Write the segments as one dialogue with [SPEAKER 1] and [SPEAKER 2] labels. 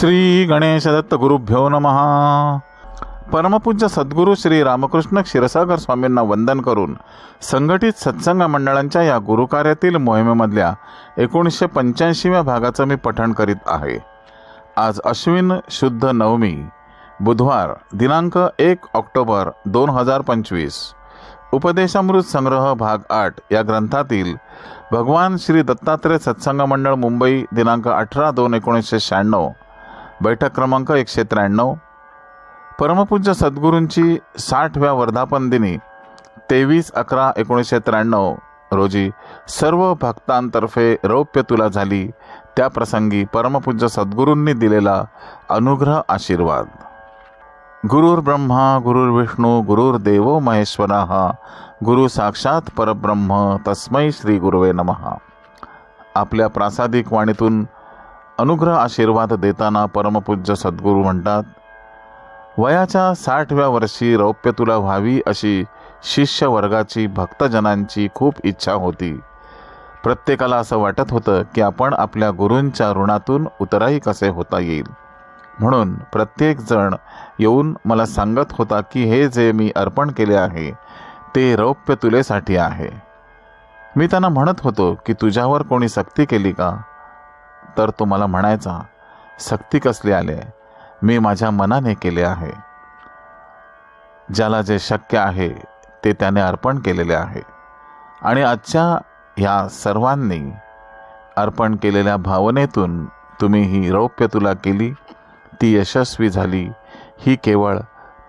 [SPEAKER 1] श्री गणेश दत्त गुरुभ्यो नमहा परमपूज्य सद्गुरू श्री रामकृष्ण क्षीरसागर स्वामींना वंदन करून संघटित सत्संग मंडळांच्या या गुरुकार्यातील मोहिमेमधल्या एकोणीसशे पंच्याऐंशीव्या भागाचं मी पठण करीत आहे. आज अश्विन शुद्ध नवमी बुधवार दिनांक एक ऑक्टोबर दोन हजार पंचवीस. उपदेशामृत संग्रह भाग आठ या ग्रंथातील भगवान श्री दत्तात्रय सत्संग मंडळ मुंबई दिनांक अठरा दोन एकोणीसशे शहाण्णव बैठक क्रमांक एकशे त्र्याण्णव. परमपूज्य सद्गुरूंची साठव्या वर्धापन दिनी तेवीस अकरा एकोणीसशे त्र्याण्णव रोजी सर्व भक्तांतर्फे रौप्य तुला झाली. त्या प्रसंगी परमपूज्य सद्गुरूंनी दिलेला अनुग्रह आशीर्वाद. गुरुर् ब्रह्मा गुरुर्विष्णू गुरुर्देवो महेश्वरा गुरु साक्षात परब्रह्म तस्मै श्री गुरुवे नमः. आपल्या प्रासादिक वाणीतून अनुग्रह आशीर्वाद देताना परमपूज्य सद्गुरू म्हणतात वयाच्या साठव्या वर्षी रौप्य तुला व्हावी अशी शिष्य वर्गाची भक्तजनांची खूप इच्छा होती. प्रत्येकाला असं वाटत होतं की आपण आपल्या गुरूंच्या ऋणातून उतराही कसे होता येईल. म्हणून प्रत्येक जण येऊन मला सांगत होता की हे जे मी अर्पण केले आहे ते रौप्य तुलेसाठी आहे. मी त्यांना म्हणत होतो की तुझ्यावर कोणी सक्ती केली का? तर तो मला म्हणायचा सक्ती कसली आले? मी माझ्या मनाने केले आहे. ज्याला जे शक्य आहे ते त्याने अर्पण केलेले आहे. आणि आजच्या ह्या सर्वांनी अर्पण केलेल्या भावनेतून तुम्ही ही रौप्य तुला केली ती यशस्वी झाली ही केवळ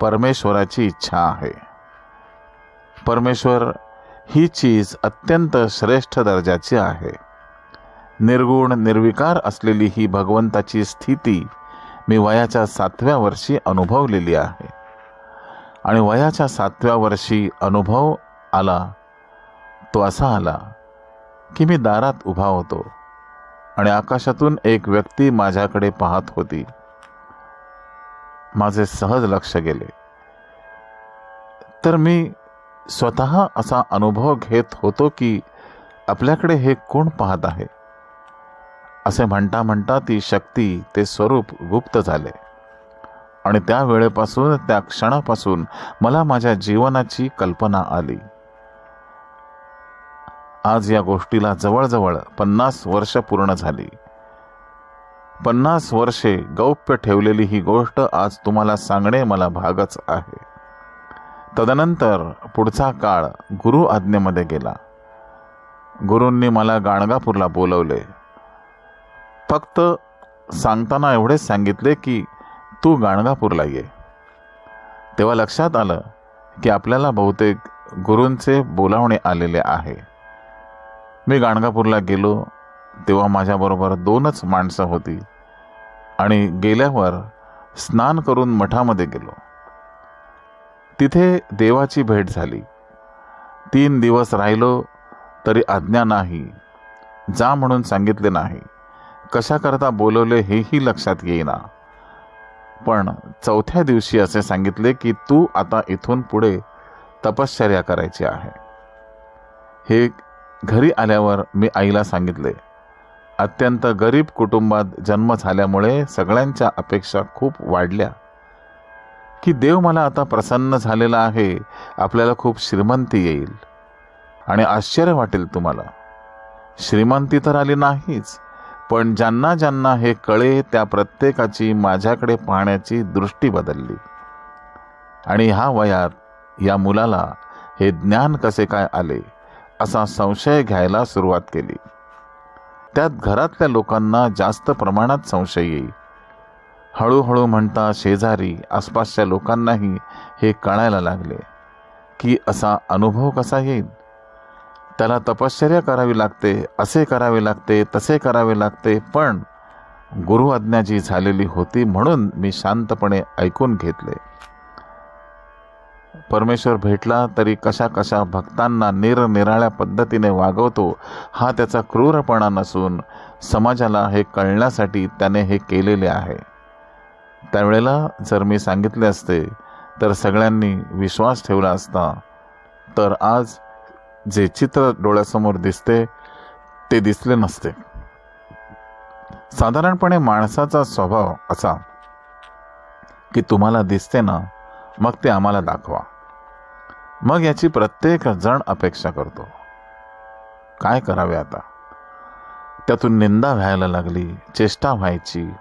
[SPEAKER 1] परमेश्वराची इच्छा आहे. परमेश्वर ही चीज अत्यंत श्रेष्ठ दर्जाची आहे. निर्गुण निर्विकार असलेली ही भगवंताची स्थिती मी वयाच्या सातव्या वर्षी अनुभवलेली आहे. आणि वयाच्या सातव्या वर्षी अनुभव आला तो असा आला की मी दारात उभा होतो आणि आकाशातून एक व्यक्ती माझ्याकडे पाहत होती. माझे सहज लक्ष गेले. तर मी स्वतः असा अनुभव घेत होतो की आपल्याकडे हे कोण पाहत आहे? असे म्हणता म्हणता ती शक्ती ते स्वरूप गुप्त झाले. आणि त्या वेळेपासून त्या क्षणापासून मला माझ्या जीवनाची कल्पना आली. आज या गोष्टीला जवळजवळ पन्नास वर्ष पूर्ण झाली. पन्नास वर्षे गौप्य ठेवलेली ही गोष्ट आज तुम्हाला सांगणे मला भागच आहे. तदनंतर पुढचा काळ गुरु आज्ञेमध्ये गेला. गुरूंनी मला गाणगापूरला बोलवले. फक्त सांगताना एवढेच सांगितले की तू गाणगापूरला ये. तेव्हा लक्षात आलं की आपल्याला बहुतेक गुरूंचे बोलावणे आलेले आहे. मी गाणगापूरला गेलो तेव्हा माझ्याबरोबर दोनच माणसं होती. आणि गेल्यावर स्नान करून मठामध्ये गेलो. तिथे देवाची भेट झाली. तीन दिवस राहिलो तरी आज्ञा नाही. जा म्हणून सांगितले नाही. कशाकरता बोलवले हेही लक्षात येईना. पण चौथ्या दिवशी असे सांगितले की तू आता इथून पुढे तपश्चर्या करायची आहे. हे घरी आल्यावर मी आईला सांगितले अत्यंत गरीब कुटुंबात जन्म झाल्यामुळे सगळ्यांच्या अपेक्षा खूप वाढल्या. की देव मला आता प्रसन्न झालेला आहे आपल्याला खूप श्रीमंती येईल. आणि आश्चर्य वाटेल तुम्हाला. श्रीमंती तर आली नाहीच पण ज्यांना ज्यांना हे कळे त्या प्रत्येकाची माझ्याकडे पाहण्याची दृष्टी बदलली. आणि ह्या वयात या मुलाला हे ज्ञान कसे काय आले असा संशय घ्यायला सुरुवात केली. त्यात घरातल्या लोकांना जास्त प्रमाणात संशय येई. हळूहळू म्हणता शेजारी आसपासच्या लोकांनाही हे कळायला लागले की असा अनुभव कसा येईल? त्याला तपश्चर्या करावी लागते असे करावे लागते तसे करावे लागते. पण गुरु आज्ञा जी झालेली होती म्हणून मी शांतपणे ऐकून घेतले. परमेश्वर भेटला तरी कशा कशा भक्तांना निरनिराळ्या पद्धतीने वागवतो हा त्याचा क्रूरपणा नसून समाजाला हे कळण्यासाठी त्याने हे केलेले आहे. त्यावेळेला जर मी सांगितले असते तर सगळ्यांनी विश्वास ठेवला असता तर आज जे चित्र डोळ्यासमोर दिसते ते दिसले नसते. साधारणपणे माणसाचा स्वभाव असा की तुम्हाला दिसते ना मग ते आम्हाला दाखवा. मग याची प्रत्येक जण अपेक्षा करतो. काय करावे आता? त्यातून निंदा व्हायला लागली चेष्टा व्हायची.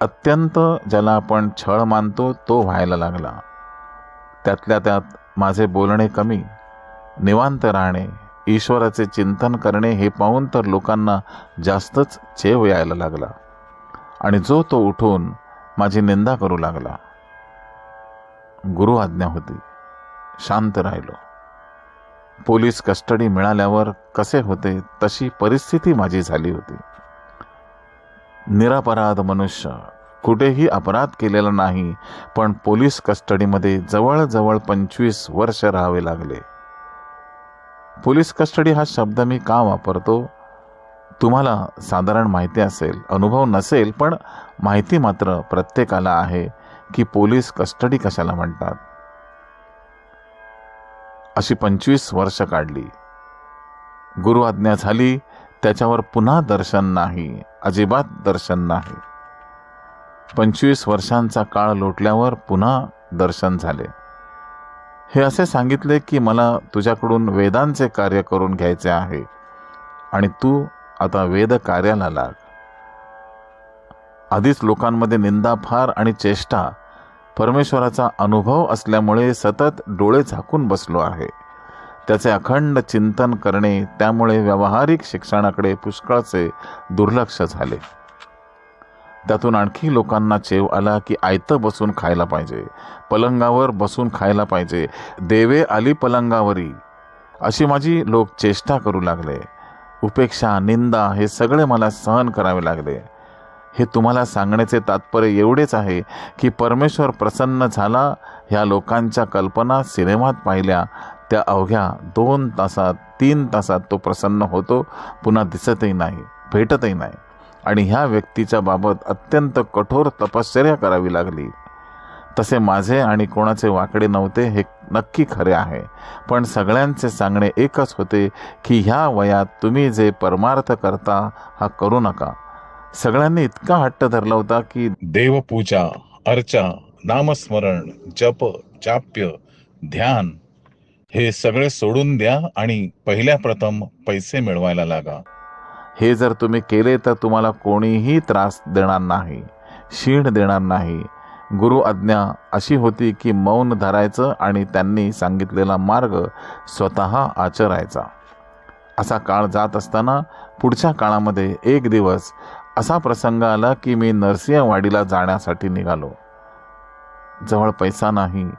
[SPEAKER 1] अत्यंत ज्याला आपण छळ मानतो तो व्हायला लागला. त्यातल्या त्यात माझे बोलणे कमी निवांत राहणे ईश्वराचे चिंतन करणे हे पाहून तर लोकांना जास्तच चेव यायला लागला. आणि जो तो उठून माझी निंदा करू लागला. गुरु आज्ञा होती. शांत राहिलो. पोलीस कस्टडी मिळाल्यावर कसे होते तशी परिस्थिती माझी झाली होती. निरापराध मनुष्य कुठेही अपराध केलेला नाही पण पोलीस कस्टडीमध्ये जवळजवळ पंचवीस वर्ष राहावे लागले. पोलीस कस्टडी हा शब्द मी का वापरतो? तुम्हाला साधारण माहिती असेल अनुभव नसेल पण माहिती मात्र प्रत्येकाला आहे की पोलीस कस्टडी कशाला म्हणतात. अशी पंचवीस वर्ष काढली. गुरु आज्ञा झाली त्याच्यावर पुन्हा दर्शन नाही अजिबात दर्शन नाही. पंचवीस वर्षांचा काळ लोटल्यावर पुन्हा दर्शन झाले. हे असे सांगितले की मला तुझ्याकडून वेदांचे कार्य करून घ्यायचे आहे. आणि तू आता वेद कार्याला लाग. आधीच लोकांमध्ये निंदा फार आणि चेष्टा परमेश्वराचा अनुभव असल्यामुळे सतत डोळे झाकून बसलो आहे. त्याचे अखंड चिंतन करणे त्यामुळे व्यावहारिक शिक्षणाकडे पुष्कळचे दुर्लक्ष झाले. त्यातून आणखी लोकांना चेव आला की आयतं बसून खायला पाहिजे. पलंगावर बसून खायला पाहिजे. देवे आली पलंगावरी. अशी माझी लोक चेष्टा करू लागले. उपेक्षा निंदा हे सगळे मला सहन करावे लागले. हे तुम्हाला सांगण्याचे तात्पर्य एवढेच आहे की परमेश्वर प्रसन्न झाला ह्या लोकांच्या कल्पना सिनेमात पाहिल्या त्या अवघ्या दोन तासात तीन तासात तो प्रसन्न होतो पुन्हा दिसतही नाही भेटतही नाही. आणि ह्या व्यक्तीच्या बाबत अत्यंत कठोर तपश्चर्या करावी लागली. तसे माझे आणि कोणाचे वाकडे नव्हते हे नक्की खरे आहे. पण सगळ्यांचे सांगणे एकच होते की ह्या वयात तुम्ही जे परमार्थ करता हा करू नका. सगळ्यांनी इतका हट्ट धरला होता की
[SPEAKER 2] देवपूजा अर्चा नामस्मरण जप जाप्य ध्यान हे सगळे सोडून द्या आणि पहिल्या प्रथम पैसे मिळवायला लागा.
[SPEAKER 1] हे जर तुम्ही केले तर तुम्हाला कोणीही त्रास देणार नाही शीण देणार नाही. गुरु आज्ञा अशी होती की मौन धरायचं आणि त्यांनी सांगितलेला मार्ग स्वतः आचरायचा. असा काळ जात असताना पुढच्या काळामध्ये एक दिवस असा प्रसंग आला की मी नरसिंहवाडीला जाण्यासाठी निघालो. जवळ पैसा नाही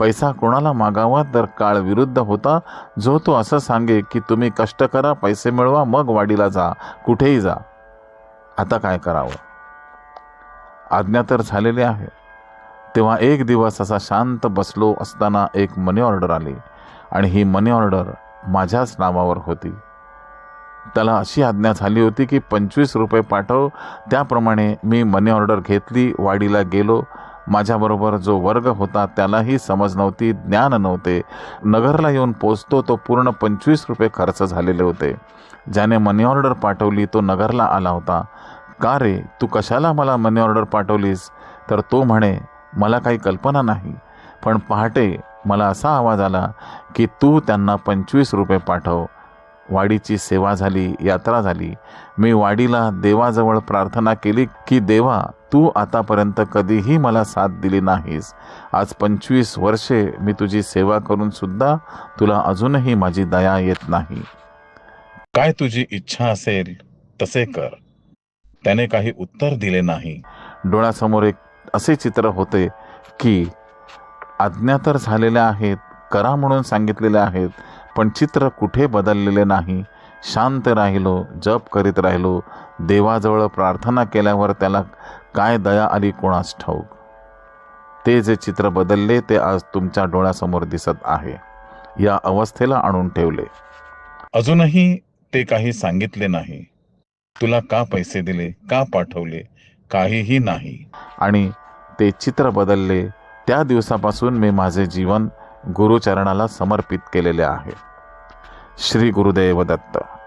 [SPEAKER 1] पैसा कोणाला मागावा तर काळ विरुद्ध होता. जो तो असं सांगे की तुम्ही कष्ट करा पैसे मिळवा मग वाडीला जा कुठेही जा. आता काय करावं? आज्ञा तर झालेली आहे. तेव्हा एक दिवस असा शांत बसलो असताना एक मनी ऑर्डर आली आणि ही मनी ऑर्डर माझ्याच नावावर होती. त्याला अशी आज्ञा झाली होती की पंचवीस रुपये पाठव. त्याप्रमाणे मी मनी ऑर्डर घेतली वाडीला गेलो. माझ्याबरोबर जो वर्ग होता त्यालाही समज नव्हती ज्ञान नव्हते. नगरला येऊन पोचतो तो पूर्ण पंचवीस रुपये खर्च झालेले होते. ज्याने मनी ऑर्डर पाठवली तो नगरला आला होता. का रे तू कशाला मला मनी ऑर्डर पाठवलीस? तर तो म्हणे मला काही कल्पना नाही. पण पहाटे मला असा आवाज आला की तू त्यांना पंचवीस रुपये पाठव. वाडीची सेवा झाली यात्रा झाली. मी वाडीला देवाजवळ प्रार्थना केली की देवा तू आतापर्यंत कधीही मला साथ दिली नाहीस. आज पंचवीस वर्षे मी तुझी सेवा करून सुद्धा तुला अजूनही माझी दया येत नाही.
[SPEAKER 2] काय तुझी इच्छा असेल तसे कर. त्याने काही उत्तर दिले नाही.
[SPEAKER 1] डोळ्यासमोर एक असे चित्र होते की आज्ञा तर झालेल्या आहेत करा म्हणून सांगितलेल्या आहेत पण चित्र कुठे बदललेले नाही. शांत राहिलो जप करीत राहिलो. देवाजवळ प्रार्थना केल्यावर त्याला काय दया आली कोणास ठाऊक? ते जे चित्र बदलले ते आज तुमच्या डोळ्यासमोर दिसत आहे. या अवस्थेला आणून ठेवले.
[SPEAKER 2] अजूनही ते काही सांगितले नाही. तुला का पैसे दिले? का पाठवले? काहीही नाही.
[SPEAKER 1] आणि ते चित्र बदलले. त्या दिवसापासून मी माझे जीवन गुरुचरणाला समर्पित केलेले आहे. श्री गुरुदेव दत्त.